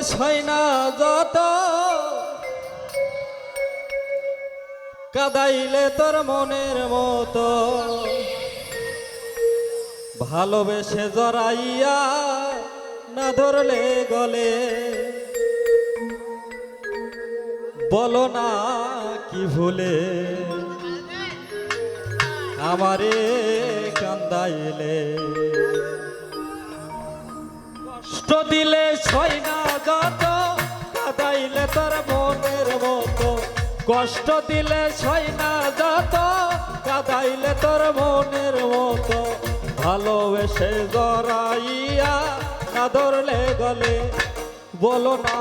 হয় না যত। কাদাইলে তোর মনের মতো। ভালোবেসে জড়াইয়া না ধরলে গলে। বলো না কি ভুলে। আমারে কান্দাইলে। কষ্ট দিলে ছয় না যত, কাদাইলে তোর মনের মতো। কষ্ট দিলে ছয় না কাদাইলে তোর মনের মতো। ভালোবেসে জড়াইয়া না ধরলে গলে, বলো না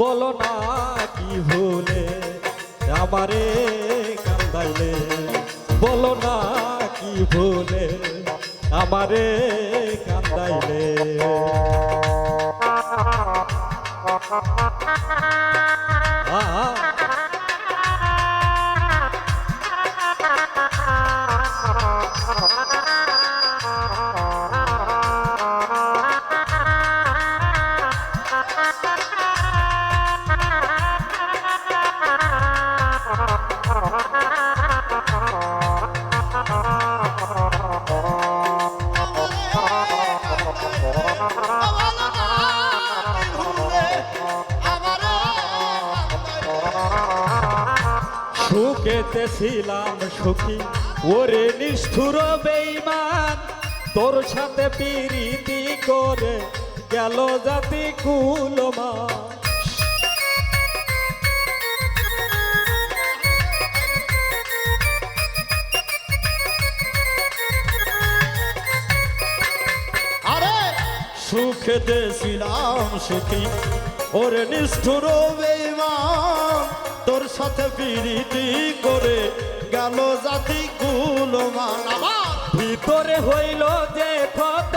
বলো না কি ভুলে আমারে কান্দাইলে। বলো না কি ভুলে আমারে কান্দাইলে। আহা সুখেতে ছিলাম সুখী। ওরে নিষ্ঠুর বেইমান তোর সাথে পিরিতি করে গেল জাতি কুলমা। আরে! সুখেতে ছিলাম সুখী। ওরে নিষ্ঠুর বেইমান তোর সাথে পিরিতি করে গেল জাতি কুলমান ভিতরে হইল যে ক্ষত,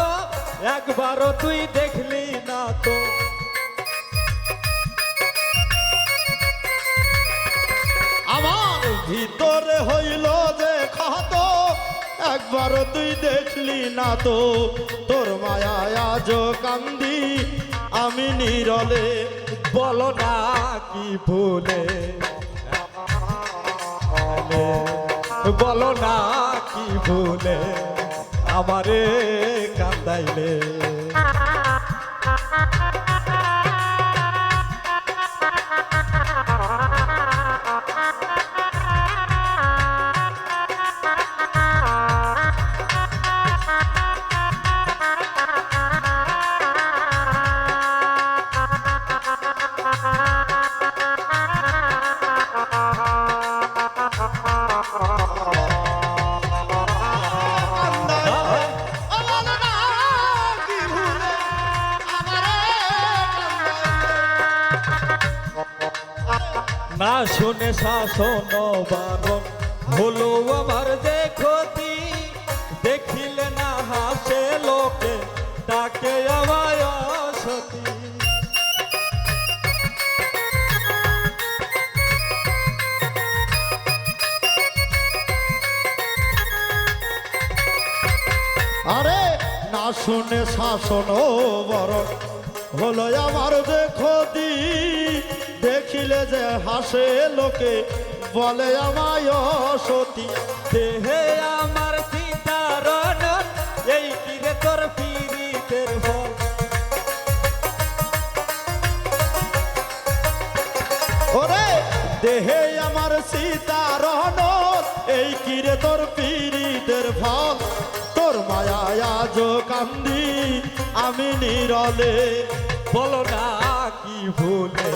একবারও তুই দেখলি না তো। আমার ভিতরে হইল যে ক্ষত একবার তুই দেখলি না তো। তোর মায়া আজ কান্দি, আমি নিরলে বলো না কি ভুলে। বলো না কি ভুলে আমারে কান্দাইলে? না শুনে শাসন বারণ। হলো আমার যে ক্ষতি, দেখিলে না হাসে লোকে, তাকে আমায় আরে, না শুনে শাসন বড় হলো আমার যে ক্ষতি দেখিলে যে হাসে লোকে, বলে আমায় সতী। দেহে আমার সীতারণ, এই কিরে তোর পীড়িতের ফল ওরে, দেহে আমার সীতারহন এই কিরে তোর পীড়িতের ফল। তোর মায়া আজ কান্দি, আমি নিরলে। বলো না কি ভুলে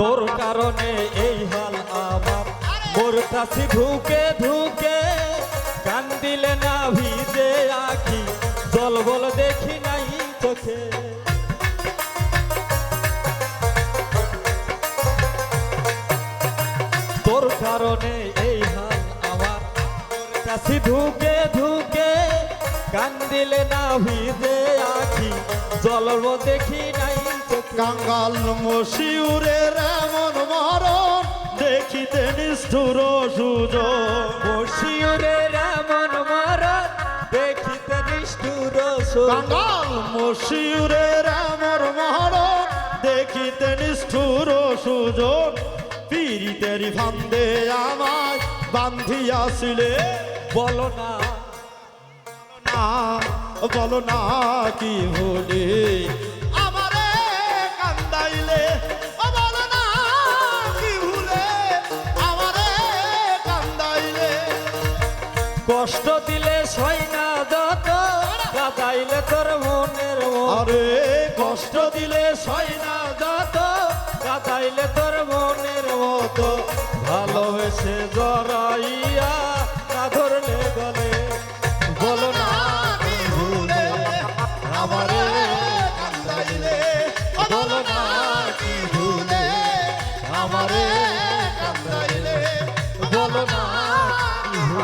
তোর কারণে এই হাল আমার। মোর কাছে ধুকে ধুকে কান দিলে না ভিজে আঁকি জল বল দেখি নাই চোখে। তোর কারণে এই হাল আমার। কাছে ধুকে ধুকে কান দিলে না ভিজে আঁকি জল দেখি না কাঙ্গাল মশিউরের এমন মরণ দেখিতে নিষ্ঠুর সুযোগ বসিউরের এমন মারত দেখিতে নিষ্ঠুর কাঙ্গাল মশিউরের এমন মরণ দেখিতে নিষ্ঠুর সুযোগ পীড়িতের ফান্দে আমায় বান্ধিয়াছিলে বলো না। না বলো না কি ভুলে কষ্ট দিলে সই না যত তোর মনের মন আরে, কষ্ট দিলে সই না যত তোর মনের মতো। ভালোবেসে জড়াইয়া না ধরলে গলে বলো না আমারে কান্দাইলে। বলো না আমারে